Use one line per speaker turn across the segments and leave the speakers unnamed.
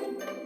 thank you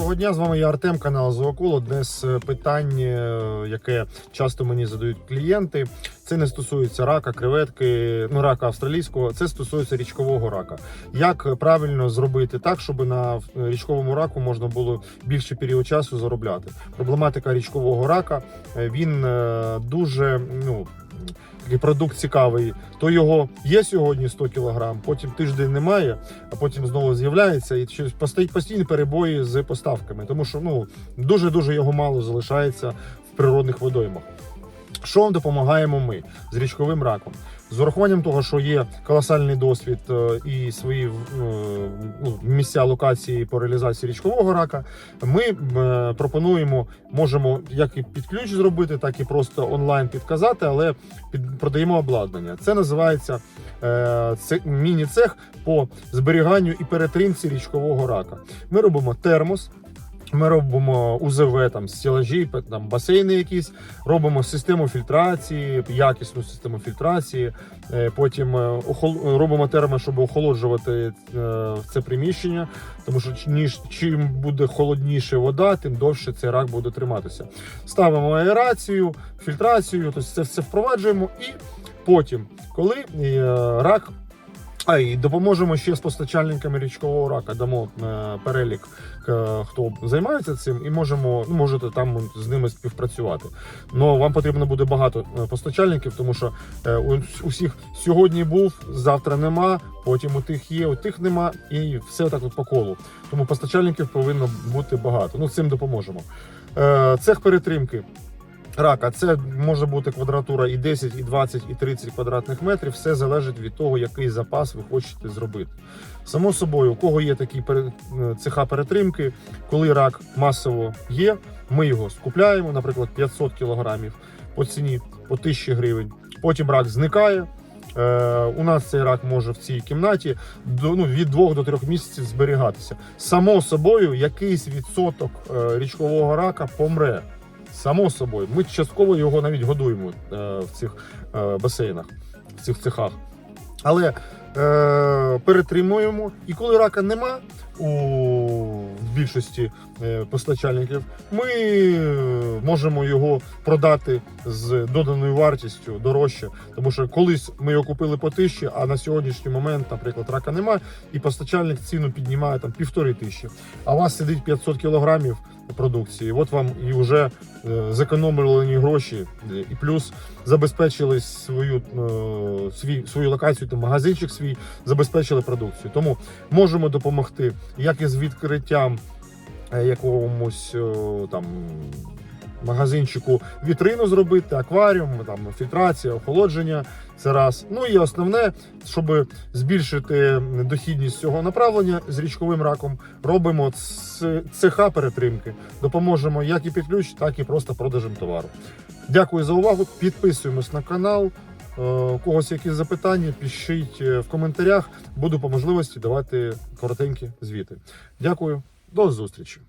Доброго дня, з вами я Артем, канал Зоокул. Одне з е, питань, е, яке часто мені задають клієнти. Це не стосується рака, креветки, ну рака австралійського. Це стосується річкового рака. Як правильно зробити так, щоб на річковому раку можна було більший період часу заробляти? Проблематика річкового рака е, він дуже ну. Такий продукт цікавий, то його є сьогодні 100 кг, потім тиждень немає, а потім знову з'являється і постійні перебої з поставками, тому що ну дуже дуже його мало залишається в природних водоймах. Що вам допомагаємо ми з річковим раком? З урахуванням того, що є колосальний досвід е, і свої е, ну, місця локації по реалізації річкового рака, ми е, пропонуємо, можемо як і під ключ зробити, так і просто онлайн підказати, але під, продаємо обладнання. Це називається це, міні-цех по зберіганню і перетримці річкового рака. Ми робимо термос. Ми робимо УЗВ, там стілажі, там басейни якісь, робимо систему фільтрації, якісну систему фільтрації. Е, Потім е, робимо терми, щоб охолоджувати е, це приміщення, тому що ніж чим буде холодніше вода, тим довше цей рак буде триматися. Ставимо аерацію, фільтрацію, тобто це все впроваджуємо, і потім, коли рак. А і допоможемо ще з постачальниками річкового рака. Дамо е, перелік, хто займається цим, і можемо ну, можете там з ними співпрацювати. Ну вам потрібно буде багато е, постачальників, тому що е, у всіх сьогодні був, завтра нема. Потім у тих є, у тих нема, і все так от по колу. Тому постачальників повинно бути багато. Ну цим допоможемо. Цех перетримки. Рака, це може бути квадратура і 10, і 20, і 30 квадратних метрів. Все залежить від того, який запас ви хочете зробити. Само собою, у кого є такі е, цеха перетримки, коли рак масово є, ми його скупляємо, наприклад, 500 кілограмів по ціні по 1000 гривень. Потім рак зникає. Е, у нас цей рак може в цій кімнаті до, ну, від 2 до 3 місяців зберігатися. Само собою, якийсь відсоток е, річкового рака помре. Само собою, ми частково його навіть годуємо е, в цих е, басейнах, в цих цехах. Але перетримуємо. І коли рака нема у більшості е, постачальників, ми е, можемо його продати з доданою вартістю дорожче. Тому що колись ми його купили по тисячі, а на сьогоднішній момент, наприклад, рака немає, і постачальник ціну піднімає там півтори тисячі. А у вас сидить 500 кілограмів продукції. От вам і вже е, зекономлені гроші, е, і плюс забезпечили свою, е, свій, свою локацію, там, магазинчик свій, забезпечили продукцію. Тому можемо допомогти як із відкриттям е, якомусь е, там. Магазинчику вітрину зробити, акваріум, там фільтрація, охолодження. Це раз. Ну і основне, щоб збільшити дохідність цього направлення з річковим раком, робимо цеха перетримки. Допоможемо як і під ключ, так і просто продажем товару. Дякую за увагу. Підписуємось на канал. Е, У когось якісь запитання, пишіть е, в коментарях. Буду по можливості давати коротенькі звіти. Дякую, до зустрічі.